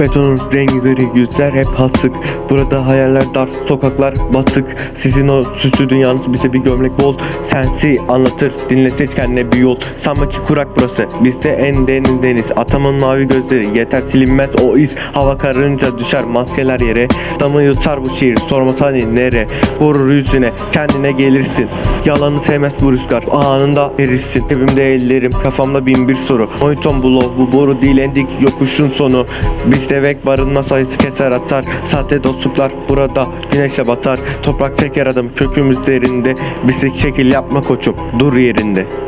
Betonun rengi gri yüzler hep hasık Burada hayaller dar sokaklar basık. Sizin o süslü dünyanız bize bir gömlek bol. Sensi anlatır dinle seç kendine bir yol. Sanma ki kurak burası bizde en derin deniz. Atamın mavi gözleri yeter silinmez o iz. Hava kararınca düşer maskeler yere. Damı yutar bu şiir sormasa hani nere? Vurur yüzüne kendine gelirsin. Yalanı sevmez bu rüzgar anında erirsin Cebimde ellerim kafamda bin bir soru. Moyton bu lov bu boru değil endik yokuşun sonu. Bizde vek barınma sayısı keser atar. Sahte dostluklar burada güneşe batar. Toprak çeker adım kökümüz derinde. Bizi şekil yapma koçum dur yerinde